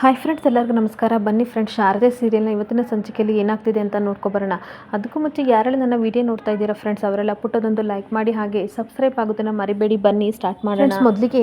Hi friends ಎಲ್ಲರಿಗೂ ನಮಸ್ಕಾರ. ಬನ್ನಿ ಫ್ರೆಂಡ್ಸ್ ಶಾರದೆ ಸೀರಿಯಲ್ನ ಇವತ್ತಿನ ಸಂಚಿಕೆಯಲ್ಲಿ ಏನಾಗ್ತಿದೆ ಅಂತ ನೋಡ್ಕೊಬರೋಣ. ಅದಕ್ಕೂ ಮುಂಚೆ ಯಾರೆಲ್ಲ ನನ್ನ ವಿಡಿಯೋ ನೋಡ್ತಾ ಇದ್ದೀರಾ ಫ್ರೆಂಡ್ಸ್ ಅವರೆಲ್ಲ ಪುಟ್ಟದೊಂದು ಲೈಕ್ ಮಾಡಿ ಹಾಗೆ ಸಬ್ಸ್ಕ್ರೈಬ್ ಆಗೋದನ್ನ ಮರಿಬೇಡಿ. ಬನ್ನಿ ಸ್ಟಾರ್ಟ್ ಮಾಡೋಣ. ಮೊದಲಿಗೆ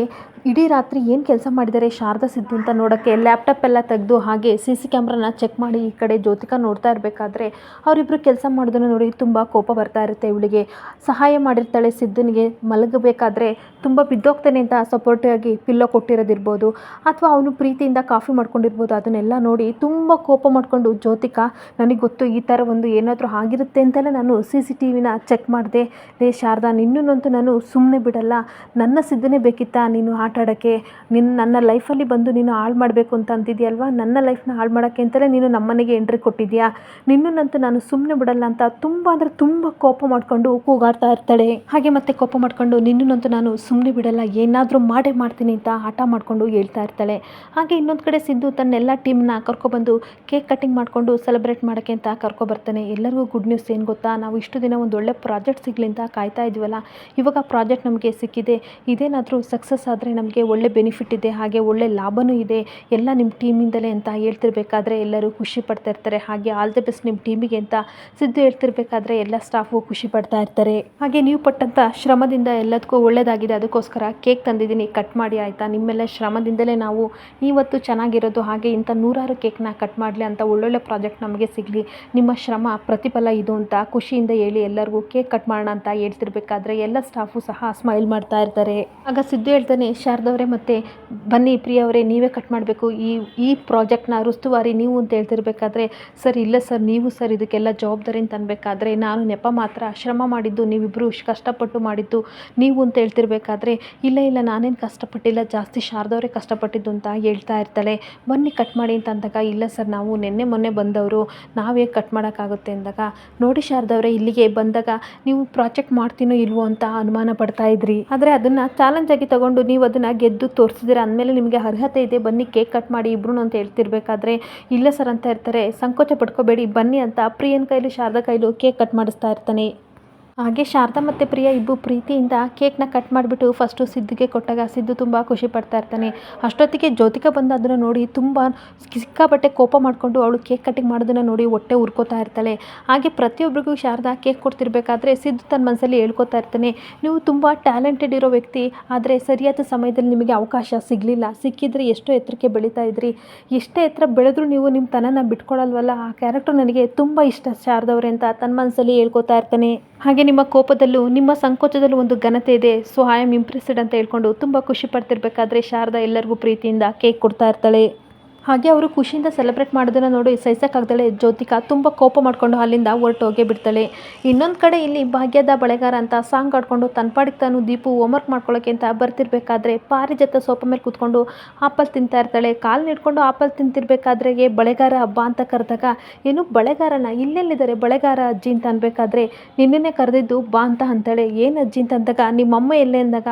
ಇಡೀ ರಾತ್ರಿ ಏನು ಕೆಲಸ ಮಾಡಿದ್ದಾರೆ ಶಾರದಾ ಸಿದ್ದು ಅಂತ ನೋಡೋಕ್ಕೆ ಲ್ಯಾಪ್ಟಾಪ್ ಎಲ್ಲ ತೆಗೆದು ಹಾಗೆ ಸಿ ಸಿ ಕ್ಯಾಮ್ರಾನ ಚೆಕ್ ಮಾಡಿ ಈ ಕಡೆ ಜ್ಯೋತಿಕಾ ನೋಡ್ತಾ ಇರಬೇಕಾದ್ರೆ ಅವರಿಬ್ಬರು ಕೆಲಸ ಮಾಡೋದನ್ನು ನೋಡಿ ತುಂಬ ಕೋಪ ಬರ್ತಾ ಇರುತ್ತೆ ಇವಳಿಗೆ. ಸಹಾಯ ಮಾಡಿರ್ತಾಳೆ ಸಿದ್ಧನಿಗೆ ಮಲಗಬೇಕಾದ್ರೆ ತುಂಬ ಬಿದ್ದೋಗ್ತಾನೆ ಅಂತ ಸಪೋರ್ಟಿವ್ ಆಗಿ ಪಿಲ್ಲೋ ಕೊಟ್ಟಿರೋದಿರ್ಬೋದು. ಅಥವಾ ಅವನು ಪ್ರೀತಿಯಿಂದ ಕಾಫಿ ಮಾಡ್ಕೊಂಡಿರ್ಬೋದು, ಅದನ್ನೆಲ್ಲ ನೋಡಿ ತುಂಬ ಕೋಪ ಮಾಡಿಕೊಂಡು, ಜ್ಯೋತಿಕಾ, ನನಗೆ ಗೊತ್ತು ಈ ಥರ ಒಂದು ಏನಾದರೂ ಆಗಿರುತ್ತೆ ಅಂತಲೇ ನಾನು ಸಿ ಸಿ ಟಿ ವಿನ ಚೆಕ್ ಮಾಡಿದೆ. ಲೇ ಶಾರದಾ, ನಿನ್ನನ್ನಂತೂ ನಾನು ಸುಮ್ಮನೆ ಬಿಡಲ್ಲ. ನನ್ನ ಸಿದ್ಧನೇ ಬೇಕಿತ್ತಾ ನೀನು ಆಟ ಆಡೋಕ್ಕೆ? ನಿನ್ನ ನನ್ನ ಲೈಫಲ್ಲಿ ಬಂದು ನೀನು ಹಾಳು ಮಾಡಬೇಕು ಅಂತ ಅಂತಿದ್ಯಲ್ವಾ? ನನ್ನ ಲೈಫ್ನ ಹಾಳು ಮಾಡೋಕ್ಕೆ ಅಂತಲೇ ನೀನು ನಮ್ಮನೆಗೆ ಎಂಟ್ರಿ ಕೊಟ್ಟಿದ್ಯಾ? ನಿನ್ನನ್ನಂತೂ ನಾನು ಸುಮ್ಮನೆ ಬಿಡಲ್ಲ ಅಂತ ತುಂಬ ಅಂದರೆ ತುಂಬ ಕೋಪ ಮಾಡಿಕೊಂಡು ಕೂಗಾಡ್ತಾ ಇರ್ತಾಳೆ. ಹಾಗೆ ಮತ್ತೆ ಕೋಪ ಮಾಡಿಕೊಂಡು ನಿನ್ನನ್ನಂತೂ ನಾನು ಸುಮ್ಮನೆ ಬಿಡಲ್ಲ, ಏನಾದರೂ ಮಾಡೇ ಮಾಡ್ತೀನಿ ಅಂತ ಹಠ ಮಾಡಿಕೊಂಡು ಹೇಳ್ತಾ ಇರ್ತಾಳೆ. ಹಾಗೆ ಇನ್ನೊಂದು ಕಡೆ ಸಿದ್ದು ತನ್ನೆಲ್ಲ ಟೀಮ್ನ ಕರ್ಕೊಬಂದು ಕೇಕ್ ಕಟ್ಟಿಂಗ್ ಮಾಡಿಕೊಂಡು ಸೆಲೆಬ್ರೇಟ್ ಮಾಡೋಕ್ಕೆ ಅಂತ ಕರ್ಕೊಬರ್ತಾನೆ. ಎಲ್ಲರಿಗೂ ಗುಡ್ ನ್ಯೂಸ್ ಏನು ಗೊತ್ತಾ? ನಾವು ಇಷ್ಟು ದಿನ ಒಂದು ಒಳ್ಳೆ ಪ್ರಾಜೆಕ್ಟ್ ಸಿಗಲಿ ಅಂತ ಕಾಯ್ತಾ ಇದ್ವಲ್ಲ, ಇವಾಗ ಪ್ರಾಜೆಕ್ಟ್ ನಮಗೆ ಸಿಕ್ಕಿದೆ. ಇದೇನಾದರೂ ಸಕ್ಸಸ್ ಆದರೆ ನಮಗೆ ಒಳ್ಳೆ ಬೆನಿಫಿಟ್ ಇದೆ, ಹಾಗೆ ಒಳ್ಳೆ ಲಾಭವೂ ಇದೆ. ಎಲ್ಲ ನಿಮ್ಮ ಟೀಮಿಂದಲೇ ಅಂತ ಹೇಳ್ತಿರ್ಬೇಕಾದ್ರೆ ಎಲ್ಲರೂ ಖುಷಿ ಪಡ್ತಾ ಇರ್ತಾರೆ. ಹಾಗೆ ಆಲ್ ದ ಬೆಸ್ಟ್ ನಿಮ್ಮ ಟೀಮಿಗೆ ಅಂತ ಸಿದ್ದು ಹೇಳ್ತಿರ್ಬೇಕಾದ್ರೆ ಎಲ್ಲ ಸ್ಟಾಫು ಖುಷಿ ಪಡ್ತಾ ಇರ್ತಾರೆ. ಹಾಗೆ ನೀವು ಪಟ್ಟಂಥ ಶ್ರಮದಿಂದ ಎಲ್ಲದಕ್ಕೂ ಒಳ್ಳೆಯದಾಗಿದೆ ಅದಕ್ಕೋಸ್ಕರ ಕೇಕ್ ತಂದಿದ್ದೀನಿ. ಕಟ್ ಮಾಡಿ ಆಯಿತಾ? ನಿಮ್ಮೆಲ್ಲ ಶ್ರಮದಿಂದಲೇ ನಾವು ಇವತ್ತು ಚೆನ್ನಾಗಿರೋದು ಹಾಗೆ ಇಂಥ ನೂರಾರು ಕೇಕ್ನ ಕಟ್ ಮಾಡಲಿ ಅಂತ ಒಳ್ಳೊಳ್ಳೆ ಪ್ರಾಜೆಕ್ಟ್ ನಮಗೆ ಸಿಗಲಿ. ನಿಮ್ಮ ಶ್ರಮ, ಪ್ರತಿಫಲ ಇದು ಅಂತ ಖುಷಿಯಿಂದ ಹೇಳಿ ಎಲ್ಲರಿಗೂ ಕೇಕ್ ಕಟ್ ಮಾಡೋಣ ಅಂತ ಹೇಳ್ತಿರ್ಬೇಕಾದ್ರೆ ಎಲ್ಲ ಸ್ಟಾಫು ಸಹ ಸ್ಮೈಲ್ ಮಾಡ್ತಾ ಇರ್ತಾರೆ. ಆಗ ಸಿದ್ದು ಹೇಳ್ತಾನೆ ಶಾರದವರೇ ಮತ್ತು ಬನ್ನಿ ಪ್ರಿಯವರೇ ನೀವೇ ಕಟ್ ಮಾಡಬೇಕು. ಈ ಈ ಪ್ರಾಜೆಕ್ಟ್ನ ರುಸ್ತುವಾರಿ ನೀವು ಅಂತ ಹೇಳ್ತಿರ್ಬೇಕಾದ್ರೆ, ಸರ್, ಇಲ್ಲ ಸರ್, ನೀವು ಸರ್ ಇದಕ್ಕೆಲ್ಲ ಜವಾಬ್ದಾರಿ ಅಂತ ಅನ್ಬೇಕಾದ್ರೆ ನಾನು ನೆಪ ಮಾತ್ರ ಶ್ರಮ ಮಾಡಿದ್ದು ನೀವಿಬ್ಬರು ಕಷ್ಟಪಟ್ಟು ಮಾಡಿದ್ದು ನೀವು ಅಂತ ಹೇಳ್ತಿರ್ಬೇಕಾದ್ರೆ, ಇಲ್ಲ ಇಲ್ಲ ನಾನೇನು ಕಷ್ಟಪಟ್ಟಿಲ್ಲ, ಜಾಸ್ತಿ ಶಾರದವರೇ ಕಷ್ಟಪಟ್ಟಿದ್ದು ಅಂತ ಹೇಳ್ತಾ ಇರ್ತಾಳೆ. ಬನ್ನಿ ಕಟ್ ಮಾಡಿ ಅಂತ ಅಂದಾಗ, ಇಲ್ಲ ಸರ್ ನಾವು ನಿನ್ನೆ ಮೊನ್ನೆ ಬಂದವರು, ನಾವೇ ಕಟ್ ಮಾಡೋಕ್ಕಾಗುತ್ತೆ ಅಂದಾಗ, ನೋಡಿ ಶಾರದವ್ರೆ ಇಲ್ಲಿಗೆ ಬಂದಾಗ ನೀವು ಪ್ರಾಜೆಕ್ಟ್ ಮಾಡ್ತೀನೋ ಇಲ್ವೋ ಅಂತ ಅನುಮಾನ ಪಡ್ತಾ ಇದ್ರಿ. ಆದರೆ ಅದನ್ನು ಚಾಲೆಂಜ್ ಆಗಿ ತಗೊಂಡು ನೀವು ಅದನ್ನು ಗೆದ್ದು ತೋರಿಸಿದ್ರೆ ಅಂದಮೇಲೆ ನಿಮಗೆ ಅರ್ಹತೆ ಇದೆ, ಬನ್ನಿ ಕೇಕ್ ಕಟ್ ಮಾಡಿ ಇಬ್ರು ಅಂತ ಹೇಳ್ತಿರ್ಬೇಕಾದ್ರೆ, ಇಲ್ಲ ಸರ್ ಅಂತ ಇರ್ತಾರೆ ಸಂಕೋಚ ಪಡ್ಕೋಬೇಡಿ, ಬನ್ನಿ ಅಂತ ಪ್ರಿಯನ್ ಕೈಲಿ ಶಾರದಾ ಕೈಲೂ ಕೇಕ್ ಕಟ್ ಮಾಡಿಸ್ತಾ ಇರ್ತಾನೆ. ಹಾಗೆ ಶಾರದಾ ಮತ್ತು ಪ್ರಿಯಾ ಇಬ್ಬರು ಪ್ರೀತಿಯಿಂದ ಕೇಕ್ನ ಕಟ್ ಮಾಡಿಬಿಟ್ಟು ಫಸ್ಟು ಸಿದ್ದಿಗೆ ಕೊಟ್ಟಾಗ ಸಿದ್ದು ತುಂಬ ಖುಷಿ ಪಡ್ತಾ ಇರ್ತಾನೆ. ಅಷ್ಟೊತ್ತಿಗೆ ಜ್ಯೋತಿಕಾ ಬಂದು ಅದನ್ನು ನೋಡಿ ತುಂಬ ಸಿಕ್ಕಾಪಟ್ಟೆ ಕೋಪ ಮಾಡಿಕೊಂಡು ಅವಳು ಕೇಕ್ ಕಟ್ಟಿಂಗ್ ಮಾಡೋದನ್ನು ನೋಡಿ ಹೊಟ್ಟೆ ಉರ್ಕೋತಾ ಇರ್ತಾಳೆ. ಹಾಗೆ ಪ್ರತಿಯೊಬ್ಬರಿಗೂ ಶಾರದಾ ಕೇಕ್ ಕೊಡ್ತಿರ್ಬೇಕಾದ್ರೆ ಸಿದ್ದು ತನ್ನ ಮನಸ್ಸಲ್ಲಿ ಹೇಳ್ಕೊತಾ ಇರ್ತಾನೆ. ನೀವು ತುಂಬ ಟ್ಯಾಲೆಂಟೆಡ್ ಇರೋ ವ್ಯಕ್ತಿ, ಆದರೆ ಸರಿಯಾದ ಸಮಯದಲ್ಲಿ ನಿಮಗೆ ಅವಕಾಶ ಸಿಗಲಿಲ್ಲ. ಸಿಕ್ಕಿದ್ರೆ ಎಷ್ಟೋ ಎತ್ತರಕ್ಕೆ ಬೆಳೀತಾ ಇದ್ರಿ. ಎಷ್ಟೇ ಎತ್ತರ ಬೆಳೆದ್ರೂ ನೀವು ನಿಮ್ಮ ತನನ ಬಿಟ್ಕೊಳ್ಳಲ್ವಲ್ಲ ಆ ಕ್ಯಾರೆಕ್ಟರ್ ನನಗೆ ತುಂಬ ಇಷ್ಟ ಶಾರದವ್ರೆ ಅಂತ ತನ್ನ ಮನಸ್ಸಲ್ಲಿ ಹೇಳ್ಕೊತಾ ಇರ್ತಾನೆ. ಹಾಗೆ ನಿಮ್ಮ ಕೋಪದಲ್ಲೂ, ನಿಮ್ಮ ಸಂಕೋಚದಲ್ಲೂ ಒಂದು ಘನತೆ ಇದೆ. ಸೊ ಐ ಆಮ್ ಇಂಪ್ರೆಸ್ಡ್ ಅಂತ ಹೇಳ್ಕೊಂಡು ತುಂಬ ಖುಷಿ ಪಡ್ತಿರ್ಬೇಕಾದ್ರೆ ಶಾರದಾ ಎಲ್ಲರಿಗೂ ಪ್ರೀತಿಯಿಂದ ಕೇಕ್ ಕೊಡ್ತಾ ಇರ್ತಾಳೆ. ಹಾಗೆ ಅವರು ಖುಷಿಯಿಂದ ಸೆಲೆಬ್ರೇಟ್ ಮಾಡೋದನ್ನು ನೋಡಿ ಸಹಿಸೋಕ್ಕಾಗ್ದಳೆ ಜ್ಯೋತಿಕಾ ತುಂಬ ಕೋಪ ಮಾಡಿಕೊಂಡು ಅಲ್ಲಿಂದ ಹೊರಟು ಹೋಗೇ ಬಿಡ್ತಾಳೆ. ಇನ್ನೊಂದು ಕಡೆ ಇಲ್ಲಿ ಭಾಗ್ಯದ ಬಳೆಗಾರ ಅಂತ ಸಾಂಗ್ ಆಡ್ಕೊಂಡು ತನ್ನ ಪಾಡಿಗೆ ತಾನು ದೀಪು ಹೋಮ್ವರ್ಕ್ ಮಾಡ್ಕೊಳ್ಳೋಕೆ ಅಂತ ಬರ್ತಿರ್ಬೇಕಾದ್ರೆ ಪಾರಿಜಾತ ಸೋಪ ಮೇಲೆ ಕೂತ್ಕೊಂಡು ಆಪಲ್ ತಿಂತಾ ಇರ್ತಾಳೆ. ಕಾಲು ನಿಡ್ಕೊಂಡು ಆಪಲ್ ತಿಂತಿರ್ಬೇಕಾದ್ರೆ ಬಳೆಗಾರ ಹಬ್ಬ ಅಂತ ಕರೆದಾಗ, ಏನು ಬಳೆಗಾರನ, ಇಲ್ಲೆಲ್ಲಿದ್ದಾರೆ ಬಳೆಗಾರ ಅಜ್ಜಿ ಅಂತ ಅನ್ಬೇಕಾದ್ರೆ ನಿನ್ನೆ ಕರೆದಿದ್ದು ಬಾ ಅಂತ ಅಂತಾಳೆ. ಏನು ಅಜ್ಜಿ ಅಂತ ಅಂದಾಗ, ನಿಮ್ಮಮ್ಮ ಎಲ್ಲೇ ಅಂದಾಗ,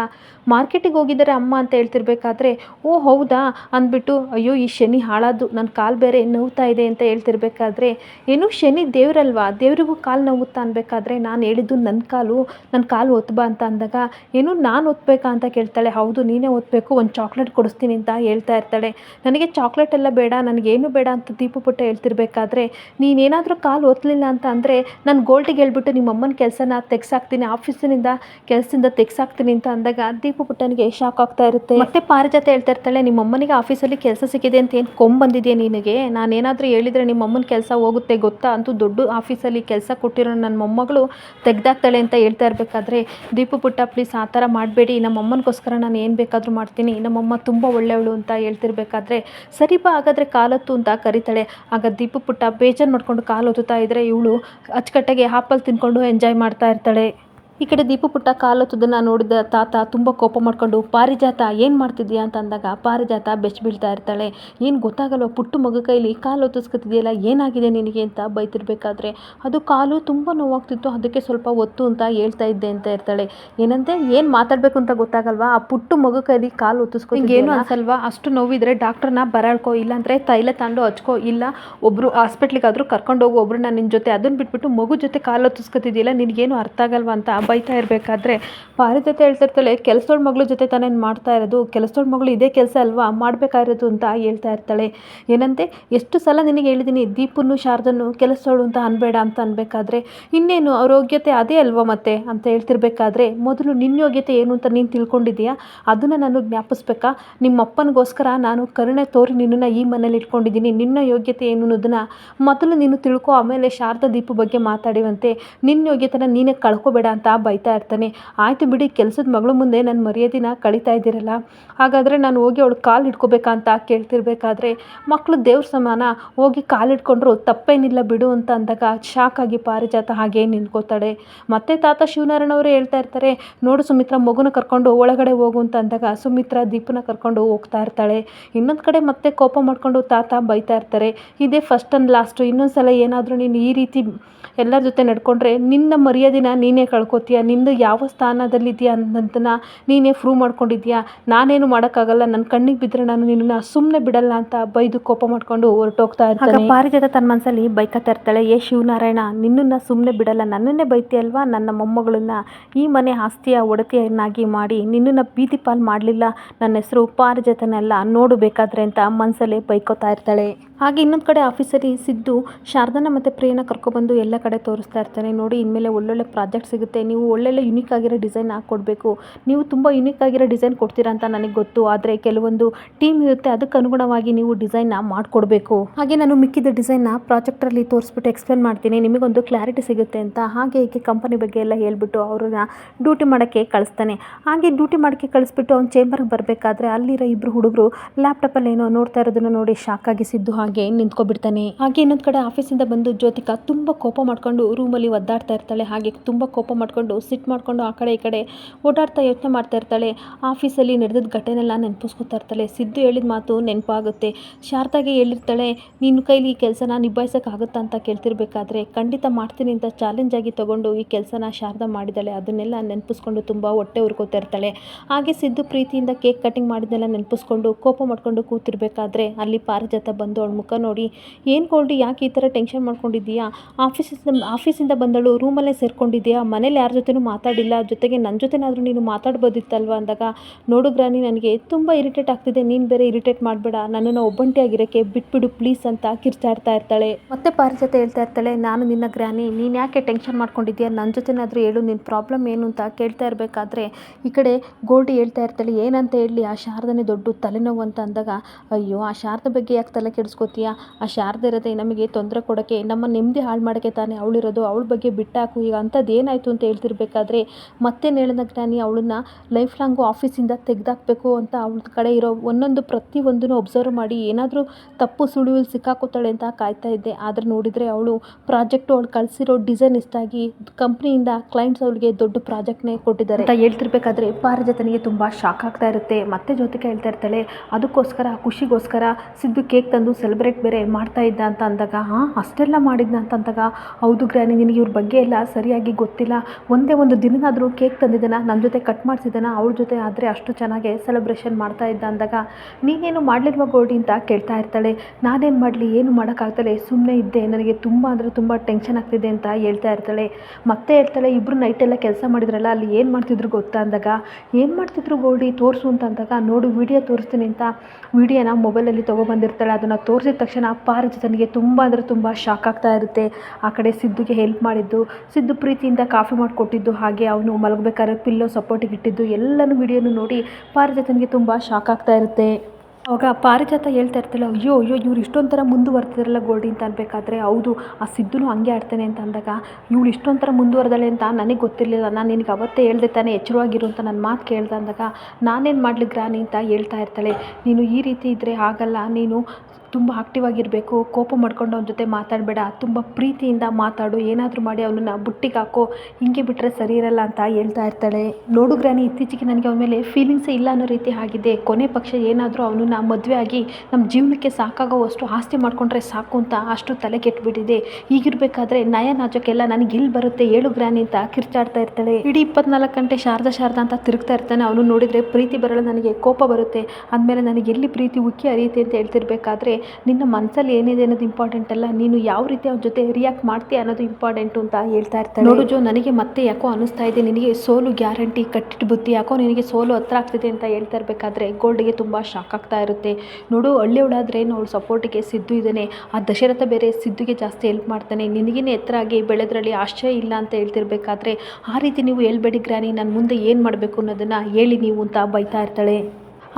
ಮಾರ್ಕೆಟಿಗೆ ಹೋಗಿದ್ದಾರೆ ಅಮ್ಮ ಅಂತ ಹೇಳ್ತಿರ್ಬೇಕಾದ್ರೆ, ಓ ಹೌದಾ? ಅಂದ್ಬಿಟ್ಟು, ಅಯ್ಯೋ, ಈ ಶನಿ ಹಾಳಾದ್ದು ನನ್ನ ಕಾಲು ಬೇರೆ ನೋವ್ತಾ ಇದೆ ಅಂತ ಹೇಳ್ತಿರ್ಬೇಕಾದ್ರೆ, ಏನು ಶನಿ ದೇವರಲ್ವಾ? ದೇವರಿಗೂ ಕಾಲು ನೋವುತ್ತಾ? ಅನ್ಬೇಕಾದ್ರೆ, ನಾನು ಹೇಳಿದ್ದು ನನ್ನ ಕಾಲು ನನ್ನ ಕಾಲು ಒತ್ತಬಾ ಅಂತ ಅಂದಾಗ, ಏನು ನಾನು ಒತ್ತಬೇಕಾ ಅಂತ ಕೇಳ್ತಾಳೆ. ಹೌದು, ನೀನೇ ಓದಬೇಕು ಒಂದು ಚಾಕ್ಲೇಟ್ ಕೊಡಿಸ್ತೀನಿ ಅಂತ ಹೇಳ್ತಾ ಇರ್ತಾಳೆ. ನನಗೆ ಚಾಕ್ಲೇಟ್ ಎಲ್ಲ ಬೇಡ ನನಗೇನು ಬೇಡ ಅಂತ ದೀಪು ಪುಟ್ಟ ಹೇಳ್ತಿರ್ಬೇಕಾದ್ರೆ, ನೀನೇನಾದರೂ ಕಾಲು ಒತ್ತಲಿಲ್ಲ ಅಂತ ಅಂದರೆ, ನಾನು ಗೋಲ್ಡಿಗೆ ಹೇಳ್ಬಿಟ್ಟು ನಿಮ್ಮ ಅಮ್ಮನ ಕೆಲಸನ ತೆಗ್ಸಾಕ್ತೀನಿ, ಆಫೀಸಿನಿಂದ, ಕೆಲಸದಿಂದ ತೆಗ್ಸಾಕ್ತೀನಿ ಅಂತ ಅಂದಾಗ, ದೀಪು ಪುಟ್ಟನಿಗೆ ಶಾಕ್ ಆಗ್ತಾ ಇರುತ್ತೆ. ಮತ್ತೆ ಪಾರಿಜಾತ ಹೇಳ್ತಾ ಇರ್ತಾಳೆ ನಿಮ್ಮ ಅಮ್ಮನಿಗೆ ಆಫೀಸಲ್ಲಿ ಕೆಲಸ ಸಿಕ್ಕಿದೆ ಅಂತ ಏನು ಕೊಂಬಂದಿದೆಯಾ ನಿನಗೆ? ನಾನೇನಾದರೂ ಹೇಳಿದರೆ ನಿಮ್ಮ ಅಮ್ಮನ ಕೆಲಸ ಹೋಗುತ್ತೆ ಗೊತ್ತಾ ಅಂತೂ ದೊಡ್ಡ ಆಫೀಸಲ್ಲಿ ಕೆಲಸ ಕೊಟ್ಟಿರೋ ನನ್ನ ಮೊಮ್ಮಗಳು ತೆಗ್ದಾಕ್ತಾಳೆ ಅಂತ ಹೇಳ್ತಾ ಇರಬೇಕಾದ್ರೆ, ದೀಪು ಪುಟ್ಟ ಪ್ಲೀಸ್ ಆ ಥರ ಮಾಡಬೇಡಿ. ನಮ್ಮ ಅಮ್ಮನಿಗೋಸ್ಕರ ನಾನು ಏನು ಬೇಕಾದರೂ ಮಾಡ್ತೀನಿ. ನಮ್ಮಮ್ಮ ತುಂಬ ಒಳ್ಳೆಯವಳು ಅಂತ ಹೇಳ್ತಿರ್ಬೇಕಾದ್ರೆ, ಸರಿ ಬಾ ಹಾಗಾದರೆ ಕಾಲತ್ತು ಅಂತ ಕರೀತಾಳೆ. ಆಗ ದೀಪು ಪುಟ್ಟ ಬೇಜಾರು ಮಾಡಿಕೊಂಡು ಕಾಲು ಒತ್ತುತ್ತಾ ಇದ್ದರೆ ಇವಳು ಅಚ್ಚುಕಟ್ಟಾಗಿ ಆಪಲ್ ತಿನ್ಕೊಂಡು ಎಂಜಾಯ್ ಮಾಡ್ತಾ ಇರ್ತಾಳೆ. ಈ ಕಡೆ ದೀಪು ಪುಟ್ಟ ಕಾಲೊತ್ತದನ್ನು ನೋಡಿದ ತಾತ ತುಂಬ ಕೋಪ ಮಾಡ್ಕೊಂಡು, ಪಾರಿಜಾತ ಏನು ಮಾಡ್ತಿದ್ಯಾ ಅಂತ ಅಂದಾಗ, ಪಾರಿಜಾತ ಬೆಚ್ಚ ಬೀಳ್ತಾ ಇರ್ತಾಳೆ. ಏನು ಗೊತ್ತಾಗಲ್ವ, ಪುಟ್ಟು ಮಗು ಕೈಲಿ ಕಾಲು ಒತ್ತಿಸ್ಕೊತಿದೆಯಲ್ಲ, ಏನಾಗಿದೆ ನಿನಗೆ ಅಂತ ಬೈತಿರ್ಬೇಕಾದ್ರೆ. ಅದು ಕಾಲು ತುಂಬ ನೋವಾಗ್ತಿತ್ತು, ಅದಕ್ಕೆ ಸ್ವಲ್ಪ ಒತ್ತು ಅಂತ ಹೇಳ್ತಾ ಇದ್ದೆ ಅಂತ ಇರ್ತಾಳೆ. ಏನಂತೆ, ಏನು ಮಾತಾಡಬೇಕು ಅಂತ ಗೊತ್ತಾಗಲ್ವಾ? ಆ ಪುಟ್ಟು ಮಗು ಕೈಲಿ ಕಾಲು ಒತ್ತಿಸ್ಕೊ ಏನು ಅನ್ಸಲ್ವಾ, ಅಷ್ಟು ನೋವಿದ್ರೆ ಡಾಕ್ಟ್ರನ್ನ ಬರಾಳ್ಕೋ, ಇಲ್ಲಾಂದರೆ ತೈಲ ತಾಂಡು ಹಚ್ಕೋ, ಇಲ್ಲ ಒಬ್ಬರು ಹಾಸ್ಪಿಟ್ಲಿಗಾದರೂ ಕರ್ಕೊಂಡು ಹೋಗು ನಾನು ನಿನ್ನ ಜೊತೆ ಅದನ್ನ ಬಿಟ್ಬಿಟ್ಟು ಮಗು ಜೊತೆ ಕಾಲು ಒತ್ತಿಸ್ಕೊತಿದೆಯಲ್ಲ, ನಿನಗೇನು ಅರ್ಥ ಆಗಲ್ವಾ ಅಂತ ಬೈತಾ ಇರಬೇಕಾದ್ರೆ, ಪಾರಿಜಾತ ಹೇಳ್ತಿರ್ತಾಳೆ ಕೆಲಸದೋಳ ಮಗಳ ಜೊತೆ ತಾನೇ ಮಾಡ್ತಾ ಇರೋದು ಕೆಲಸದ ಮಗಳು ಇದೇ ಕೆಲಸ ಅಲ್ವಾ? ಮಾಡಬೇಕಾಗಿರೋದು ಅಂತ ಹೇಳ್ತಾ ಇರ್ತಾಳೆ. ಏನಂತೆ? ಎಷ್ಟು ಸಲ ನಿನಗೆ ಹೇಳಿದ್ದೀನಿ ದೀಪನ್ನು, ಶಾರದನ್ನು ಕೆಲಸದವಳು ಅಂತ ಅನ್ಬೇಡ ಅಂತ ಅನ್ಬೇಕಾದ್ರೆ, ಇನ್ನೇನು ಅವ್ರ ಯೋಗ್ಯತೆ ಅದೇ ಅಲ್ವಾ ಮತ್ತೆ? ಅಂತ ಹೇಳ್ತಿರ್ಬೇಕಾದ್ರೆ, ಮೊದಲು ನಿನ್ನ ಯೋಗ್ಯತೆ ಏನು ಅಂತ ನೀನು ತಿಳ್ಕೊಂಡಿದ್ದೀಯಾ? ಅದನ್ನು ನಾನು ಜ್ಞಾಪಿಸ್ಬೇಕಾ? ನಿಮ್ಮ ಅಪ್ಪನಿಗೋಸ್ಕರ ನಾನು ಕರುಣೆ ತೋರಿ ನಿನ್ನನ್ನು ಈ ಮನೇಲಿ ಇಟ್ಕೊಂಡಿದ್ದೀನಿ. ನಿನ್ನ ಯೋಗ್ಯತೆ ಏನು ಅನ್ನೋದನ್ನ ಮೊದಲು ನೀನು ತಿಳ್ಕೊ, ಆಮೇಲೆ ಶಾರದಾ ದೀಪ ಬಗ್ಗೆ ಮಾತಾಡಿವಂತೆ ನಿನ್ನ ಯೋಗ್ಯತೆನ ನೀನೇ ಕಳ್ಕೊಬೇಡ ಅಂತ ಬೈತಾ ಇರ್ತಾನೆ. ಆಯಿತು ಬಿಡಿ, ಕೆಲಸದ ಮಗಳ ಮುಂದೆ ನನ್ನ ಮರ್ಯಾದಿನ ಕಳೀತಾ ಇದ್ದೀರಲ್ಲ. ಹಾಗಾದರೆ ನಾನು ಹೋಗಿ ಅವಳು ಕಾಲು ಇಟ್ಕೋಬೇಕಂತ ಕೇಳ್ತಿರ್ಬೇಕಾದ್ರೆ ಮಕ್ಕಳು ದೇವ್ರ ಸಮಾನ. ಹೋಗಿ ಕಾಲು ಹಿಡ್ಕೊಂಡ್ರು ತಪ್ಪೇನಿಲ್ಲ ಬಿಡು ಅಂತ ಅಂದಾಗ ಶಾಕ್ ಆಗಿ ಪಾರಿಜಾತ ಹಾಗೆ ನಿಂತ್ಕೋತಾಳೆ. ಮತ್ತೆ ತಾತ ಶಿವನಾರಾಯಣವರು ಹೇಳ್ತಾ ಇರ್ತಾರೆ, ನೋಡು ಸುಮಿತ್ರಾ, ಮಗುನ ಕರ್ಕೊಂಡು ಒಳಗಡೆ ಹೋಗು ಅಂತ ಅಂದಾಗ ಸುಮಿತ್ರಾ ದೀಪನ ಕರ್ಕೊಂಡು ಹೋಗ್ತಾ ಇರ್ತಾಳೆ. ಇನ್ನೊಂದು ಕಡೆ ಮತ್ತೆ ಕೋಪ ಮಾಡಿಕೊಂಡು ತಾತ ಬೈತಾ ಇರ್ತಾರೆ. ಇದೇ ಫಸ್ಟ್ ಆ್ಯಂಡ್ ಲಾಸ್ಟು ಇನ್ನೊಂದು ಸಲ ಏನಾದರೂ ನೀನು ಈ ರೀತಿ ಎಲ್ಲರ ಜೊತೆ ನಡ್ಕೊಂಡ್ರೆ ನಿನ್ನ ಮರ್ಯಾದಿನ ನೀನೇ ಕಳ್ಕೊತೀಯ ನಿಂದು ಯಾವ ಸ್ಥಾನದಲ್ಲಿದ್ದೀಯ ಅನ್ನೋದನ್ನ ನೀನೇ ಪ್ರೂವ್ ಮಾಡ್ಕೊಂಡಿದ್ಯಾ ನಾನೇನು ಮಾಡೋಕ್ಕಾಗಲ್ಲ. ನನ್ನ ಕಣ್ಣಿಗೆ ಬಿದ್ದರೆ ನಾನು ನಿನ್ನನ್ನು ಸುಮ್ಮನೆ ಬಿಡಲ್ಲ ಅಂತ ಬೈದು ಕೋಪ ಮಾಡ್ಕೊಂಡು ಹೊರಟೋಗ್ತಾ ಇರ್ತಾನೆ. ಪಾರಿಜಾತ ತನ್ನ ಮನಸ್ಸಲ್ಲಿ ಬೈಕತ್ತಾ ಇರ್ತಾಳೆ. ಏ ಶಿವನಾರಾಯಣ ನಿನ್ನನ್ನು ಸುಮ್ಮನೆ ಬಿಡಲ್ಲ. ನನ್ನನ್ನೇ ಬೈತೀಯಲ್ವಾ? ನನ್ನ ಮೊಮ್ಮಗಳನ್ನ ಈ ಮನೆ ಆಸ್ತಿಯ ಒಡತಿಯನ್ನಾಗಿ ಮಾಡಿ ನಿನ್ನನ್ನು ಬೀದಿ ಪಾಲ್ ಮಾಡಲಿಲ್ಲ. ನನ್ನ ಹೆಸರು ಪಾರಿಜಾತನೆಲ್ಲ. ನೋಡು ಬೇಕಾದ್ರೆ ಅಂತ ಮನಸ್ಸಲ್ಲೇ ಬೈಕೋತಾ ಇರ್ತಾಳೆ. ಹಾಗೆ ಇನ್ನೊಂದು ಕಡೆ ಆಫೀಸಲ್ಲಿ ಸಿದ್ದು ಶಾರದನ ಮತ್ತು ಪ್ರಿಯನ ಕರ್ಕೊಬಂದು ಎಲ್ಲ ಕಡೆ ತೋರಿಸ್ತಾ ಇರ್ತಾನೆ. ನೋಡಿ ಇನ್ಮೇಲೆ ಒಳ್ಳೊಳ್ಳೆ ಪ್ರಾಜೆಕ್ಟ್ ಸಿಗುತ್ತೆ. ನೀವು ಒಳ್ಳೊಳ್ಳೆ ಯುನಿಕ್ ಆಗಿರೋ ಡಿಸೈನ್ ಹಾಕ್ಕೊಡ್ಬೇಕು. ನೀವು ತುಂಬ ಯುನಿಕ್ ಆಗಿರೋ ಡಿಸೈನ್ ಕೊಡ್ತೀರಾ ಅಂತ ನನಗೆ ಗೊತ್ತು. ಆದರೆ ಕೆಲವೊಂದು ಟೀಮ್ ಇರುತ್ತೆ, ಅದಕ್ಕೆ ಅನುಗುಣವಾಗಿ ನೀವು ಡಿಸೈನ್ನ ಮಾಡಿಕೊಡ್ಬೇಕು. ಹಾಗೆ ನಾನು ಮಿಕ್ಕಿದ ಡಿಸೈನ್ನ ಪ್ರಾಜೆಕ್ಟರಲ್ಲಿ ತೋರಿಸ್ಬಿಟ್ಟು ಎಕ್ಸ್ಪ್ಲೇನ್ ಮಾಡ್ತೀನಿ. ನಿಮಗೊಂದು ಕ್ಲಾರಿಟಿ ಸಿಗುತ್ತೆ ಅಂತ. ಹಾಗೆ ಹೀಗೆ ಕಂಪನಿ ಬಗ್ಗೆ ಎಲ್ಲ ಹೇಳಿಬಿಟ್ಟು ಅವ್ರನ್ನ ಡ್ಯೂಟಿ ಮಾಡೋಕ್ಕೆ ಕಳಿಸ್ತಾನೆ. ಹಾಗೆ ಡ್ಯೂಟಿ ಮಾಡೋಕ್ಕೆ ಕಳಿಸ್ಬಿಟ್ಟು ಅವ್ನು ಚೇಂಬರ್ಗೆ ಬರಬೇಕಾದ್ರೆ ಅಲ್ಲಿರೋ ಇಬ್ಬರು ಹುಡುಗರು ಲ್ಯಾಪ್ಟಾಪಲ್ಲಿ ಏನೋ ನೋಡ್ತಾ ಇರೋದನ್ನ ನೋಡಿ ಶಾಕ್ ಆಗಿ ಸಿದ್ದು ಹಾಗೆ ನಿಂತ್ಕೊಬಿಡ್ತಾನೆ. ಹಾಗೆ ಇನ್ನೊಂದು ಕಡೆ ಆಫೀಸಿಂದ ಬಂದು ಜ್ಯೋತಿಕಾ ತುಂಬ ಕೋಪ ಮಾಡ್ಕೊಂಡು ರೂಮಲ್ಲಿ ಒದ್ದಾಡ್ತಾ ಇರ್ತಾಳೆ. ಹಾಗೆ ತುಂಬ ಕೋಪ ಮಾಡ್ಕೊಂಡು, ಸಿಟ್ ಮಾಡ್ಕೊಂಡು ಆ ಕಡೆ ಈ ಕಡೆ ಓಡಾಡ್ತಾ ಯೋಚನೆ ಮಾಡ್ತಾ ಇರ್ತಾಳೆ. ಆಫೀಸಲ್ಲಿ ನಡೆದಿದ್ದ ಘಟನೆಲ್ಲ ನೆನಪಿಸ್ಕೊತಾ ಇರ್ತಾಳೆ. ಸಿದ್ದು ಹೇಳಿದ ಮಾತು ನೆನಪಾಗುತ್ತೆ. ಶಾರದಾಗೆ ಹೇಳಿರ್ತಾಳೆ, ನಿನ್ನ ಕೈಲಿ ಈ ಕೆಲಸನ ನಿಭಾಯಿಸೋಕ್ಕಾಗುತ್ತಾ ಅಂತ ಕೇಳ್ತಿರ್ಬೇಕಾದ್ರೆ ಖಂಡಿತ ಮಾಡ್ತೀನಿ ಅಂತ ಚಾಲೆಂಜ್ ಆಗಿ ತೊಗೊಂಡು ಈ ಕೆಲಸನ ಶಾರದಾ ಮಾಡಿದ್ದಾಳೆ. ಅದನ್ನೆಲ್ಲ ನೆನಪಿಸ್ಕೊಂಡು ತುಂಬ ಹೊಟ್ಟೆ ಉರ್ಕೋತಾ ಇರ್ತಾಳೆ. ಹಾಗೆ ಸಿದ್ದು ಪ್ರೀತಿಯಿಂದ ಕೇಕ್ ಕಟಿಂಗ್ ಮಾಡಿದ್ನೆಲ್ಲ ನೆನಪಿಸ್ಕೊಂಡು ಕೋಪ ಮಾಡ್ಕೊಂಡು ಕೂತಿರ್ಬೇಕಾದ್ರೆ ಅಲ್ಲಿ ಪಾರಿಜಾತ ಬಂದು ಅವಳ ಮುಖ ನೋಡಿ, ಏನು ಕೋಲ್ಡಿ ಯಾಕೆ ಈ ಥರ ಟೆನ್ಷನ್ ಮಾಡ್ಕೊಂಡಿದ್ದೀಯಾ? ಆಫೀಸಿಂದ ಆಫೀಸಿಂದ ಬಂದಳು ರೂಮಲ್ಲೇ ಸೇರ್ಕೊಂಡಿದ್ದೀಯಾ? ಮನೇಲಿ ಯಾರ ಜೊತೆನೂ ಮಾತಾಡಿಲ್ಲ. ಜೊತೆಗೆ ನನ್ನ ಜೊತೆನಾದರೂ ನೀನು ಮಾತಾಡ್ಬೋದಿತ್ತಲ್ವ ಅಂದಾಗ, ನೋಡು ಗ್ರಾನಿ, ನನಗೆ ತುಂಬ ಇರಿಟೇಟ್ ಆಗ್ತಿದೆ. ನೀನು ಬೇರೆ ಇರಿಟೇಟ್ ಮಾಡಬೇಡ. ನನ್ನನ್ನು ಒಬ್ಬಂಟಿಯಾಗಿರೋಕ್ಕೆ ಬಿಟ್ಬಿಡು ಪ್ಲೀಸ್ ಅಂತ ಕಿರ್ಚಾಡ್ತಾ ಇರ್ತಾಳೆ. ಮತ್ತೆ ಪಾರಿಜಾತ ಹೇಳ್ತಾ ಇರ್ತಾಳೆ, ನಾನು ನಿನ್ನ ಗ್ರಾನಿ, ನೀನು ಯಾಕೆ ಟೆನ್ಷನ್ ಮಾಡ್ಕೊಂಡಿದ್ದೀಯಾ? ನನ್ನ ಜೊತೆನಾದರೂ ಹೇಳು ನಿನ್ನ ಪ್ರಾಬ್ಲಮ್ ಏನು ಅಂತ ಕೇಳ್ತಾ ಇರಬೇಕಾದ್ರೆ, ಈ ಕಡೆ ಗೋಲ್ಡಿ ಹೇಳ್ತಾ ಇರ್ತಾಳೆ, ಏನಂತ ಹೇಳಿ, ಆ ಶಾರದನೇ ದೊಡ್ಡ ತಲೆನೋವು ಅಂತ ಅಂದಾಗ, ಅಯ್ಯೋ, ಆ ಶಾರದ ಬಗ್ಗೆ ಯಾಕೆ ತಲೆ ಕೆಡಿಸ್ಕೋತೀಯ? ಆ ಶಾರದೆ ಇರೋದೇ ನಮಗೆ ತೊಂದರೆ ಕೊಡೋಕ್ಕೆ, ನಮ್ಮ ನೆಮ್ಮದಿ ಹಾಳು ಮಾಡೋಕ್ಕೆ ತಾನೇ ಅವಳಿರೋದು, ಅವಳ ಬಗ್ಗೆ ಬಿಟ್ಟಾಕು, ಈಗ ಅಂಥದ್ದು ಏನಾಯಿತು ಅಂತ ಹೇಳ್ತಿರ್ಬೇಕಾದ್ರೆ ಮತ್ತೆ ನೇಳನ ಜ್ಞಾನಿ ಅವಳನ್ನ ಲೈಫ್ ಲಾಂಗು ಆಫೀಸಿಂದ ತೆಗೆದಾಕಬೇಕು ಅಂತ ಅವಳ ಕಡೆ ಇರೋ ಒಂದೊಂದು ಪ್ರತಿಯೊಂದನ್ನು ಒಬ್ಸರ್ವ್ ಮಾಡಿ ಏನಾದರೂ ತಪ್ಪು ಸುಳಿವಲ್ಲಿ ಸಿಕ್ಕಾಕೋತಾಳೆ ಅಂತ ಕಾಯ್ತಾ ಇದ್ದೆ. ಆದರೆ ನೋಡಿದರೆ ಅವಳು ಪ್ರಾಜೆಕ್ಟು ಅವಳು ಕಳಿಸಿರೋ ಡಿಸೈನ್ ಇಷ್ಟ ಆಗಿ ಕಂಪ್ನಿಯಿಂದ ಕ್ಲೈಂಟ್ಸ್ ಅವಳಿಗೆ ದೊಡ್ಡ ಪ್ರಾಜೆಕ್ಟ್ನೇ ಕೊಟ್ಟಿದ್ದಾರೆ. ಅಂತ ಹೇಳ್ತಿರ್ಬೇಕಾದ್ರೆ ಪಾರಿಜಾತನಿಗೆ ತುಂಬ ಶಾಕ್ ಆಗ್ತಾ ಇರುತ್ತೆ. ಮತ್ತೆ ಜೊತೆಗೆ ಹೇಳ್ತಾ ಇರ್ತಾಳೆ, ಅದಕ್ಕೋಸ್ಕರ, ಖುಷಿಗೋಸ್ಕರ ಸಿದ್ದು ಕೇಕ್ ತಂದು ಸೆಲೆಬ್ರೇಟ್ ಬೇರೆ ಮಾಡ್ತಾ ಇದ್ದ ಅಂತ ಅಂದಾಗ, ಹಾಂ, ಅಷ್ಟೆಲ್ಲ ಮಾಡಿದ್ನ ಅಂತ ಅಂದಾಗ, ಹೌದು ಗ್ರಾನಿ ನಿನಗೆ ಇವ್ರ ಬಗ್ಗೆ ಎಲ್ಲ ಸರಿಯಾಗಿ ಗೊತ್ತಿಲ್ಲ. ಒಂದೇ ಒಂದು ದಿನನಾದರೂ ಕೇಕ್ ತಂದಿದ್ದಾನ? ನನ್ನ ಜೊತೆ ಕಟ್ ಮಾಡಿಸಿದ್ದಾನ? ಅವಳ ಜೊತೆ ಆದರೆ ಅಷ್ಟು ಚೆನ್ನಾಗಿ ಸೆಲೆಬ್ರೇಷನ್ ಮಾಡ್ತಾ ಇದ್ದ ಅಂದಾಗ, ನೀನೇನು ಮಾಡಲಿಲ್ವ ಗೋಲ್ಡಿ ಅಂತ ಕೇಳ್ತಾ ಇರ್ತಾಳೆ. ನಾನೇನು ಮಾಡಲಿ, ಏನು ಮಾಡೋಕ್ಕಾಗ್ತಾಳೆ ಸುಮ್ಮನೆ ಇದ್ದೆ. ನನಗೆ ತುಂಬ ಅಂದರೆ ತುಂಬ ಟೆನ್ಷನ್ ಆಗ್ತಿದೆ ಅಂತ ಹೇಳ್ತಾ ಇರ್ತಾಳೆ. ಮತ್ತೆ ಹೇಳ್ತಾಳೆ ಇಬ್ಬರು ನೈಟೆಲ್ಲ ಕೆಲಸ ಮಾಡಿದ್ರಲ್ಲ, ಅಲ್ಲಿ ಏನು ಮಾಡ್ತಿದ್ರು ಗೊತ್ತಾ ಅಂದಾಗ, ಏನು ಮಾಡ್ತಿದ್ರು ಗೋಲ್ಡಿ, ತೋರಿಸು ಅಂತ ಅಂದಾಗ, ನೋಡು, ವಿಡಿಯೋ ತೋರಿಸ್ತೀನಿ ಅಂತ ವಿಡಿಯೋನ ಮೊಬೈಲಲ್ಲಿ ತೊಗೊಬಂದಿರ್ತಾಳೆ ಅದನ್ನು ತೋರಿಸಿದ ತಕ್ಷಣ ಪಾರಿಜಾತನಿಗೆ ತುಂಬ ಅಂದರೆ ತುಂಬ ಶಾಕ್ ಆಗ್ತಾ ಇರುತ್ತೆ. ಆ ಕಡೆ ಸಿದ್ದುಗೆ ಹೆಲ್ಪ್ ಮಾಡಿದ್ದು. ಸಿದ್ದು ಪ್ರೀತಿಯಿಂದ ಕಾಫಿ ಮಾಡಿಕೊಟ್ಟಿದ್ದು ಹಾಗೆ ಅವನು ಮಲಗಬೇಕಾದ್ರೆ ಪಿಲ್ಲೋ ಸಪೋರ್ಟಿಗೆ ಇಟ್ಟಿದ್ದು ಎಲ್ಲನೂ ವಿಡಿಯೋನು ನೋಡಿ ಪಾರಿಜಾತನಿಗೆ ತುಂಬ ಶಾಕ್ ಆಗ್ತಾ ಇರುತ್ತೆ. ಅವಾಗ ಪಾರಿಜಾತ ಹೇಳ್ತಾ ಇರ್ತಾಳೆ ಅಯ್ಯೋ ಅಯ್ಯೋ, ಇವ್ರು ಇಷ್ಟೊಂದು ಥರ ಮುಂದುವರ್ತಿದ್ರಲ್ಲ ಗೋಲ್ಡಿ ಅಂತ ಅನ್ಬೇಕಾದ್ರೆ, ಹೌದು, ಆ ಸಿದ್ದುನು ಹಂಗೆ ಆಡ್ತಾನೆ ಅಂತ ಅಂದಾಗ, ಇವಳು ಇಷ್ಟೊಂದು ಥರ ಮುಂದುವರೆದಾಳೆ ಅಂತ ನನಗೆ ಗೊತ್ತಿರಲಿಲ್ಲ, ನಾನು ನಿನಗೆ ಅವತ್ತೇ ಹೇಳ್ದೆ ತಾನೇ, ಎಚ್ಚರವಾಗಿರು ಅಂತ ನನ್ನ ಮಾತು ಕೇಳ್ದೆ ಅಂದಾಗ, ನಾನೇನು ಮಾಡ್ಲಿ ಗ್ರಾನಿ ಅಂತ ಹೇಳ್ತಾ ಇರ್ತಾಳೆ. ನೀನು ಈ ರೀತಿ ಇದ್ದರೆ ಆಗಲ್ಲ, ನೀನು ತುಂಬ ಆಕ್ಟಿವ್ ಆಗಿರಬೇಕು, ಕೋಪ ಮಾಡ್ಕೊಂಡು ಅವನ ಜೊತೆ ಮಾತಾಡಬೇಡ, ತುಂಬ ಪ್ರೀತಿಯಿಂದ ಮಾತಾಡು, ಏನಾದರೂ ಮಾಡಿ ಅವನನ್ನು ಬುಟ್ಟಿಗೆ ಹಾಕೋ, ಹಿಂಗೆ ಬಿಟ್ಟರೆ ಸರಿ ಇರಲ್ಲ ಅಂತ ಹೇಳ್ತಾ ಇರ್ತಾಳೆ. ನೋಡು ಗ್ರಾನಿ, ಇತ್ತೀಚೆಗೆ ನನಗೆ ಅವನ ಮೇಲೆ ಫೀಲಿಂಗ್ಸೇ ಇಲ್ಲ ಅನ್ನೋ ರೀತಿ ಆಗಿದೆ. ಕೊನೆ ಪಕ್ಷ ಏನಾದರೂ ಅವನನ್ನ ಶಾರದನ ಮದುವೆ ಆಗಿ ನಮ್ಮ ಜೀವನಕ್ಕೆ ಸಾಕಾಗೋವಷ್ಟು ಆಸ್ತಿ ಮಾಡಿಕೊಂಡ್ರೆ ಸಾಕು ಅಂತ ಅಷ್ಟು ತಲೆ ಕೆಟ್ಟುಬಿಟ್ಟಿದೆ ಹೀಗಿರಬೇಕಾದ್ರೆ ನಯ ನಾಜಕ್ಕೆಲ್ಲ ನನಗೆ ಇಲ್ಲಿ ಬರುತ್ತೆ ಏಳು ಗ್ರಾನಿ ಅಂತ ಕಿರ್ಚಾಡ್ತಾ ಇರ್ತಾಳೆ. ಇಡೀ ಇಪ್ಪತ್ನಾಲ್ಕು ಗಂಟೆ ಶಾರದಾ ಶಾರದಾ ಅಂತ ತಿರುಗ್ತಾ ಇರ್ತಾನೆ. ಅವನು ನೋಡಿದರೆ ಪ್ರೀತಿ ಬರಲ್ಲ ನನಗೆ ಕೋಪ ಬರುತ್ತೆ. ಅಂದಮೇಲೆ ನನಗೆ ಎಲ್ಲಿ ಪ್ರೀತಿ ಉಕ್ಕಿ ಅರಿಯುತ್ತೆ ಅಂತ ಹೇಳ್ತಿರ್ಬೇಕಾದ್ರೆ, ನಿನ್ನ ಮನಸ್ಸಲ್ಲಿ ಏನಿದೆ ಅನ್ನೋದು ಇಂಪಾರ್ಟೆಂಟ್ ಅಲ್ಲ, ನೀನು ಯಾವ ರೀತಿ ಅವ್ರ ಜೊತೆ ರಿಯಾಕ್ಟ್ ಮಾಡ್ತೀಯ ಅನ್ನೋದು ಇಂಪಾರ್ಟೆಂಟು ಅಂತ ಹೇಳ್ತಾ ಇರ್ತಾನೆ ನೋಡು ಜೋ, ನನಗೆ ಮತ್ತೆ ಯಾಕೋ ಅನಿಸ್ತಾ ಇದೆ. ನಿನಗೆ ಸೋಲು ಗ್ಯಾರಂಟಿ ಕಟ್ಟಿಟ್ಟು ಬುದ್ಧಿ, ಯಾಕೋ ನಿನಗೆ ಸೋಲು ಹತ್ರ ಆಗ್ತಿದೆ ಅಂತ ಹೇಳ್ತಾ ಇರಬೇಕಾದ್ರೆ ಗೋಲ್ಡ್ಗೆ ತುಂಬ ಶಾಕ್ ಆಗ್ತಾ ಇರುತ್ತೆ. ನೋಡು ಹಳ್ಳಿ ಅವಳಾದ್ರೆ ಅವಳು ಸಪೋರ್ಟಿಗೆ ಸಿದ್ದು ಇದ್ದಾನೆ. ಆ ದಶರಥ ಬೇರೆ ಸಿದ್ದುಗೆ ಜಾಸ್ತಿ ಹೆಲ್ಪ್ ಮಾಡ್ತಾನೆ. ನಿನಗಿನ ಎತ್ತರ ಆಗಿ ಬೆಳೆದ್ರಲ್ಲಿ ಆಶ್ಚರ್ಯ ಇಲ್ಲ ಅಂತ ಹೇಳ್ತಿರ್ಬೇಕಾದ್ರೆ ಆ ರೀತಿ ನೀವು ಹೇಳ್ಬೇಡಿ ಗ್ರಾನಿ ನಾನು ಮುಂದೆ ಏನು ಮಾಡಬೇಕು ಅನ್ನೋದನ್ನು ಹೇಳಿ ನೀವು ಅಂತ ಬೈತಾ ಇರ್ತಾಳೆ.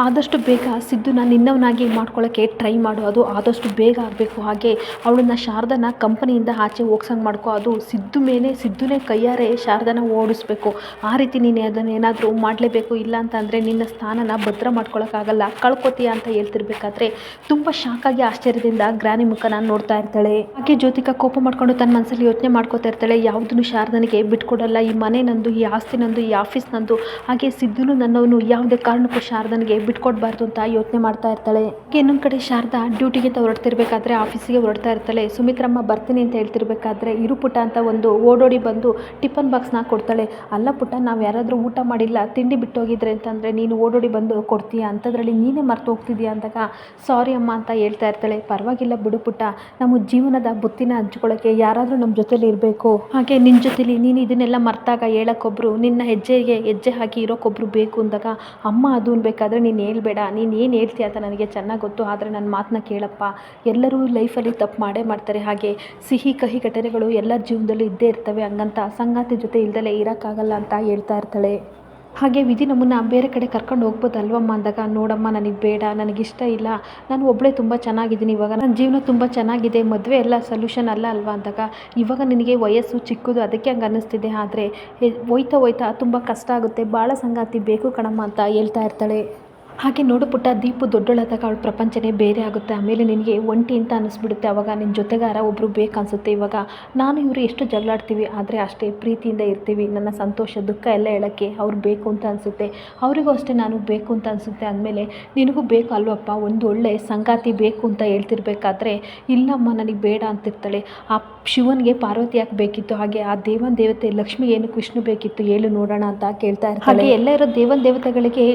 ಆದಷ್ಟು ಬೇಗ ಸಿದ್ದುನ ನಿನ್ನವನಾಗಿ ಮಾಡ್ಕೊಳ್ಳೋಕ್ಕೆ ಟ್ರೈ ಮಾಡು. ಅದು ಆದಷ್ಟು ಬೇಗ ಆಗಬೇಕು. ಹಾಗೆ ಅವಳನ್ನ ಶಾರದನ ಕಂಪನಿಯಿಂದ ಆಚೆ ಹೋಗ್ಸಂಗೆ ಮಾಡ್ಕೋ. ಅದು ಸಿದ್ದು ಮೇಲೆ ಸಿದ್ದುನೇ ಕೈಯಾರೆ ಶಾರದನ ಓಡಿಸ್ಬೇಕು. ಆ ರೀತಿ ನೀನು ಅದನ್ನು ಏನಾದರೂ ಮಾಡಲೇಬೇಕು, ಇಲ್ಲ ಅಂತಂದರೆ ನಿನ್ನ ಸ್ಥಾನನ ಭದ್ರ ಮಾಡ್ಕೊಳ್ಳೋಕ್ಕಾಗಲ್ಲ ಕಳ್ಕೊತೀಯ ಅಂತ ಹೇಳ್ತಿರ್ಬೇಕಾದ್ರೆ ತುಂಬ ಶಾಕಾಗಿ ಆಶ್ಚರ್ಯದಿಂದ ಗ್ರಾನಿ ಮುಖನ ನೋಡ್ತಾ ಇರ್ತಾಳೆ. ಹಾಗೆ ಜ್ಯೋತಿಕ ಕೋಪ ಮಾಡ್ಕೊಂಡು ತನ್ನ ಮನಸ್ಸಲ್ಲಿ ಯೋಚನೆ ಮಾಡ್ಕೋತಾ ಇರ್ತಾಳೆ. ಯಾವುದನ್ನು ಶಾರದನಿಗೆ ಬಿಟ್ಕೊಡಲ್ಲ? ಈ ಮನೆ ನಂದು, ಈ ಆಸ್ತಿ ನಂದು, ಈ ಆಫೀಸ್ ನಂದು. ಹಾಗೆ ಸಿದ್ದುನು ನನ್ನವನು ಯಾವುದೇ ಕಾರಣಕ್ಕೂ ಶಾರದನಿಗೆ ಬಿಟ್ಕೊಡ್ಬಾರ್ದು ಅಂತ ಯೋಚನೆ ಮಾಡ್ತಾ ಇರ್ತಾಳೆ. ಇನ್ನೊಂದು ಕಡೆ ಶಾರದಾ ಡ್ಯೂಟಿಗೆ ಅಂತ ಹೊರಡ್ತಿರ್ಬೇಕಾದ್ರೆ ಆಫೀಸಿಗೆ ಹೊರಡ್ತಾ ಇರ್ತಾಳೆ. ಸುಮಿತ್ರಮ್ಮ ಬರ್ತೀನಿ ಅಂತ ಹೇಳ್ತಿರ್ಬೇಕಾದ್ರೆ ಇರು ಪುಟ ಅಂತ ಒಂದು ಓಡೋಡಿ ಬಂದು ಟಿಫನ್ ಬಾಕ್ಸ್ನ ಕೊಡ್ತಾಳೆ. ಅಲ್ಲ ಪುಟ, ನಾವು ಯಾರಾದರೂ ಊಟ ಮಾಡಿಲ್ಲ, ತಿಂಡಿ ಬಿಟ್ಟೋಗಿದ್ರೆ ಅಂತಂದರೆ ನೀನು ಓಡೋಡಿ ಬಂದು ಕೊಡ್ತೀಯ? ಅಂಥದ್ರಲ್ಲಿ ನೀನೇ ಮರ್ತು ಹೋಗ್ತಿದ್ಯಾ ಅಂದಾಗ ಸಾರಿ ಅಮ್ಮ ಅಂತ ಹೇಳ್ತಾ ಇರ್ತಾಳೆ. ಪರವಾಗಿಲ್ಲ ಬಿಡು ಪುಟ್ಟ ನಮ್ಮ ಜೀವನದ ಬುತ್ತಿನ ಹಂಚ್ಕೊಳ್ಳೋಕ್ಕೆ ಯಾರಾದರೂ ನಮ್ಮ ಜೊತೆಲಿ ಇರಬೇಕು. ಹಾಗೆ ನಿನ್ನ ಜೊತೆಲಿ ನೀನು ಇದನ್ನೆಲ್ಲ ಮರ್ತಾಗ ಹೇಳಕ್ಕೊಬ್ರು ನಿನ್ನ ಹೆಜ್ಜೆಗೆ ಹೆಜ್ಜೆ ಹಾಕಿ ಇರೋಕ್ಕೊಬ್ರು ಬೇಕು ಅಂದಾಗ ಅಮ್ಮ ಅದು ಅನ್ಬೇಕಾದ್ರೆ ನೀನು ಹೇಳ್ಬೇಡ, ನೀನು ಏನು ಹೇಳ್ತೀಯ ಅಂತ ನನಗೆ ಚೆನ್ನಾಗಿ ಗೊತ್ತು, ಆದರೆ ನನ್ನ ಮಾತನ್ನ ಕೇಳಪ್ಪ. ಎಲ್ಲರೂ ಲೈಫಲ್ಲಿ ತಪ್ಪು ಮಾಡೇ ಮಾಡ್ತಾರೆ ಹಾಗೆ. ಸಿಹಿ, ಕಹಿ ಘಟನೆಗಳು ಎಲ್ಲರ ಜೀವನದಲ್ಲೂ ಇದ್ದೇ ಇರ್ತವೆ, ಹಂಗಂತ ಸಂಗಾತಿ ಜೊತೆ ಇಲ್ದಲೇ ಇರೋಕ್ಕಾಗಲ್ಲ ಅಂತ ಹೇಳ್ತಾ ಇರ್ತಾಳೆ. ಹಾಗೆ ವಿಧಿ ನಮ್ಮನ್ನು ಬೇರೆ ಕಡೆ ಕರ್ಕೊಂಡು ಹೋಗ್ಬೋದು ಅಲ್ವಮ್ಮ ಅಂದಾಗ, ನೋಡಮ್ಮ ನನಗೆ ಬೇಡ ನನಗಿಷ್ಟ ಇಲ್ಲ, ನಾನು ಒಬ್ಬಳೇ ತುಂಬ ಚೆನ್ನಾಗಿದ್ದೀನಿ, ಇವಾಗ ನನ್ನ ಜೀವನ ತುಂಬ ಚೆನ್ನಾಗಿದೆ, ಮದುವೆ ಎಲ್ಲ ಸೊಲ್ಯೂಷನ್ ಅಲ್ಲ ಅಲ್ವಾ ಅಂದಾಗ, ಇವಾಗ ನಿನಗೆ ವಯಸ್ಸು ಚಿಕ್ಕದು, ಅದಕ್ಕೆ ಹಂಗೆ ಅನ್ನಿಸ್ತಿದೆ, ಆದರೆ ಹೋಯ್ತಾ ಹೋಯ್ತಾ ತುಂಬ ಕಷ್ಟ ಆಗುತ್ತೆ ಭಾಳ ಸಂಗಾತಿ ಬೇಕು ಕಣಮ್ಮ ಅಂತ ಹೇಳ್ತಾ ಇರ್ತಾಳೆ. ಹಾಗೆ ನೋಡು ಪುಟ್ಟ, ದೀಪು ದೊಡ್ಡೋಳಾದಾಗ ಅವಳ ಪ್ರಪಂಚನೇ ಬೇರೆ ಆಗುತ್ತೆ. ಆಮೇಲೆ ನಿನಗೆ ಒಂಟಿ ಅಂತ ಅನ್ನಿಸ್ಬಿಡುತ್ತೆ ಅವಾಗ ನಿನ್ನ ಜೊತೆಗಾರ ಒಬ್ಬರು ಬೇಕು ಅನಿಸುತ್ತೆ ಇವಾಗ ನಾನು ಇವರು ಎಷ್ಟು ಜಗಳಾಡ್ತೀವಿ, ಆದರೆ ಅಷ್ಟೇ ಪ್ರೀತಿಯಿಂದ ಇರ್ತೀವಿ. ನನ್ನ ಸಂತೋಷ, ದುಃಖ ಎಲ್ಲ ಹೇಳೋಕ್ಕೆ ಅವ್ರು ಬೇಕು ಅಂತ ಅನಿಸುತ್ತೆ. ಅವರಿಗೂ ಅಷ್ಟೇ ನಾನು ಬೇಕು ಅಂತ ಅನಿಸುತ್ತೆ. ಅಂದಮೇಲೆ ನಿನಗೂ ಬೇಕು ಅಲ್ವಪ್ಪ, ಒಂದು ಒಳ್ಳೆ ಸಂಗಾತಿ ಬೇಕು ಅಂತ ಹೇಳ್ತಿರ್ಬೇಕಾದ್ರೆ, ಇಲ್ಲಮ್ಮ, ನನಗೆ ಬೇಡ ಅಂತಿರ್ತಾಳೆ. ಆ ಶಿವನಿಗೆ ಪಾರ್ವತಿ ಯಾಕೆ ಬೇಕಿತ್ತು? ಹಾಗೆ ಆ ದೇವನ ದೇವತೆ ಲಕ್ಷ್ಮಿ ಏನು ವಿಷ್ಣು ಬೇಕಿತ್ತು? ಹೇಳು ನೋಡೋಣ ಅಂತ ಕೇಳ್ತಾ ಇರ್ತಾಳೆ. ಹಾಗೆ ಎಲ್ಲ ಇರೋ ದೇವನ ದೇವತೆಗಳಿಗೆ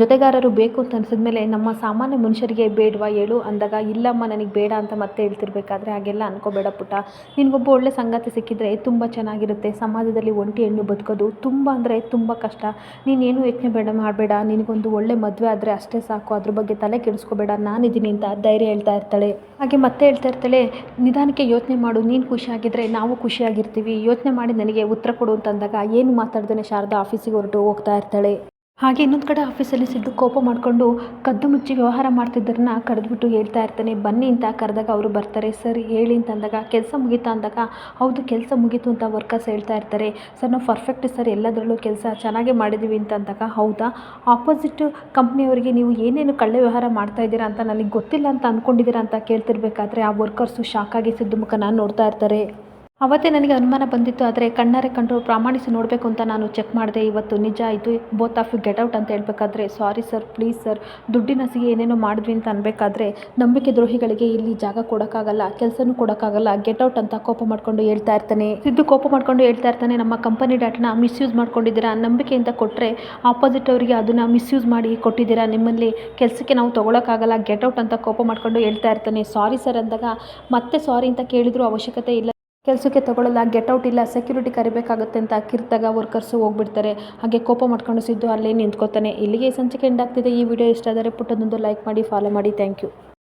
ಜೊತೆಗಾರರು ಬೇಕು ಅಂತ ಅನ್ಸಿದ್ಮೇಲೆ ನಮ್ಮ ಸಾಮಾನ್ಯ ಮನುಷ್ಯರಿಗೆ ಬೇಡವಾ ಹೇಳು ಅಂದಾಗ, ಇಲ್ಲಮ್ಮ ನನಗೆ ಬೇಡ ಅಂತ ಮತ್ತೆ ಹೇಳ್ತಿರ್ಬೇಕಾದ್ರೆ ಹಾಗೆಲ್ಲ ಅನ್ಕೋಬೇಡ ಪುಟ್ಟ. ನಿನಗೊಬ್ಬ ಒಳ್ಳೆ ಸಂಗಾತಿ ಸಿಕ್ಕಿದ್ರೆ ತುಂಬ ಚೆನ್ನಾಗಿರುತ್ತೆ. ಸಮಾಜದಲ್ಲಿ ಒಂಟಿ ಹೆಣ್ಣು ಬದುಕೋದು ತುಂಬ ಅಂದರೆ ತುಂಬ ಕಷ್ಟ. ನೀನೇನು ಯೋಚನೆ ಬೇಡ ಮಾಡಬೇಡ, ನಿನಗೊಂದು ಒಳ್ಳೆ ಮದುವೆ ಆದರೆ ಅಷ್ಟೇ ಸಾಕು. ಅದ್ರ ಬಗ್ಗೆ ತಲೆ ಕೆಡಿಸ್ಕೋಬೇಡ. ನಾನಿದ್ದೀನಿ ಅಂತ ಧೈರ್ಯ ಹೇಳ್ತಾ ಇರ್ತಾಳೆ. ಹಾಗೆ ಮತ್ತೆ ಹೇಳ್ತಾ ಇರ್ತಾಳೆ, ನಿಧಾನಕ್ಕೆ ಯೋಚನೆ ಮಾಡು, ನೀನು ಖುಷಿಯಾಗಿದ್ರೆ ನಾವು ಖುಷಿಯಾಗಿರ್ತೀವಿ ಯೋಚನೆ ಮಾಡಿ ನನಗೆ ಉತ್ತರ ಕೊಡು ಅಂತಂದಾಗ ಏನು ಮಾತಾಡ್ದೇನೆ ಶಾರದಾ ಆಫೀಸಿಗೆ ಹೊರಟು ಹೋಗ್ತಾ ಇರ್ತಾಳೆ. ಹಾಗೆ ಇನ್ನೊಂದು ಕಡೆ ಆಫೀಸಲ್ಲಿ ಸಿದ್ದು ಕೋಪ ಮಾಡಿಕೊಂಡು ಕದ್ದು ಮುಚ್ಚಿ ವ್ಯವಹಾರ ಮಾಡ್ತಿದ್ದರನ್ನ ಕರೆದ್ಬಿಟ್ಟು ಹೇಳ್ತಾ ಇರ್ತಾನೆ. ಬನ್ನಿ ಅಂತ ಕರೆದಾಗ ಅವರು ಬರ್ತಾರೆ. ಸರ್, ಹೇಳಿ ಅಂತ ಅಂದಾಗ, ಕೆಲಸ ಮುಗೀತಾ ಅಂದಾಗ ಹೌದು, ಕೆಲಸ ಮುಗೀತು ಅಂತ ವರ್ಕರ್ಸ್ ಹೇಳ್ತಾ ಇರ್ತಾರೆ. ಸರ್, ನಾವು ಪರ್ಫೆಕ್ಟ್ ಸರ್, ಎಲ್ಲದರಲ್ಲೂ ಕೆಲಸ ಚೆನ್ನಾಗೇ ಮಾಡಿದ್ದೀವಿ ಅಂತ ಅಂದಾಗ, ಹೌದಾ? ಆಪೋಸಿಟ್ ಕಂಪ್ನಿಯವರಿಗೆ ನೀವು ಏನೇನು ಕಳ್ಳೆ ವ್ಯವಹಾರ ಮಾಡ್ತಾ ಇದ್ದೀರಾ ಅಂತ ನನಗೆ ಗೊತ್ತಿಲ್ಲ ಅಂತ ಅಂದ್ಕೊಂಡಿದ್ದೀರಾ ಅಂತ ಕೇಳ್ತಿರ್ಬೇಕಾದ್ರೆ ಆ ವರ್ಕರ್ಸು ಶಾಕಾಗಿ ಸಿದ್ದು ಮುಖನ ನೋಡ್ತಾ ಇರ್ತಾರೆ. ಅವತ್ತೇ ನನಗೆ ಅನುಮಾನ ಬಂದಿತ್ತು, ಆದರೆ ಕಣ್ಣಾರೆ ಕಂಡು ಪ್ರಾಮಾಣಿಸಿ ನೋಡಬೇಕು ಅಂತ ನಾನು ಚೆಕ್ ಮಾಡಿದೆ. ಇವತ್ತು ನಿಜ ಆಯಿತು both of you get out ಅಂತ ಹೇಳ್ಬೇಕಾದ್ರೆ ಸಾರಿ ಸರ್ ಪ್ಲೀಸ್ ಸರ್ ದುಡ್ಡಿನಸಿಗೆ ಏನೇನೋ ಮಾಡಿದ್ವಿ ಅಂತ ಅನ್ಬೇಕಾದ್ರೆ, ನಂಬಿಕೆ ದ್ರೋಹಿಗಳಿಗೆ ಇಲ್ಲಿ ಜಾಗ ಕೊಡೋಕ್ಕಾಗಲ್ಲ, ಕೆಲಸನೂ ಕೊಡೋಕ್ಕಾಗಲ್ಲ ಗೆಟ್ ಔಟ್ ಅಂತ ಕೋಪ ಮಾಡ್ಕೊಂಡು ಹೇಳ್ತಾ ಇರ್ತಾನೆ. ಸಿದ್ದು ಕೋಪ ಮಾಡ್ಕೊಂಡು ಹೇಳ್ತಾ ಇರ್ತಾನೆ, ನಮ್ಮ ಕಂಪನಿ ಡಾಟನ ಮಿಸ್ಯೂಸ್ ಮಾಡ್ಕೊಂಡಿದ್ದೀರಾ? ನಂಬಿಕೆಯಿಂದ ಕೊಟ್ಟರೆ ಆಪೋಸಿಟ್ ಅವರಿಗೆ ಅದನ್ನು ಮಿಸ್ಯೂಸ್ ಮಾಡಿ ಕೊಟ್ಟಿದ್ದೀರಾ? ನಿಮ್ಮಲ್ಲಿ ಕೆಲಸಕ್ಕೆ ನಾವು ತೊಗೊಳಕ್ಕಾಗಲ್ಲ ಗೆಟ್ ಔಟ್ ಅಂತ ಕೋಪ ಮಾಡ್ಕೊಂಡು ಹೇಳ್ತಾ ಇರ್ತಾನೆ. ಸಾರಿ ಸರ್ ಅಂದಾಗ ಮತ್ತೆ ಸಾರಿ ಅಂತ ಕೇಳಿದ್ರು ಅವಶ್ಯಕತೆ ಇಲ್ಲ. ಕೆಲಸಕ್ಕೆ ತಗೊಳ್ಳಲ್ಲ ಔಟ್ ಇಲ್ಲ ಸೆಕ್ಯೂರಿಟಿ ಕರಿಬೇಕಾಗುತ್ತೆ ಅಂತ ಕಿರ್ತಾಗ ವರ್ಕರ್ಸು ಹೋಗ್ಬಿಡ್ತಾರೆ. ಹಾಗೆ ಕೋಪ ಮಾಡ್ಕೊಂಡು ಸಿದ್ದು ಅಲ್ಲೇ ನಿಂತ್ಕೋತಾನೆ. ಇಲ್ಲಿಗೆ ಸಂಚಿಕೆ ಎಂಡ್ ಆಗ್ತಿದೆ. ಈ ವಿಡಿಯೋ ಇಷ್ಟ ಆದರೆ ಪುಟ್ಟದೊಂದು ಲೈಕ್ ಮಾಡಿ ಫಾಲೋ ಮಾಡಿ. Thank you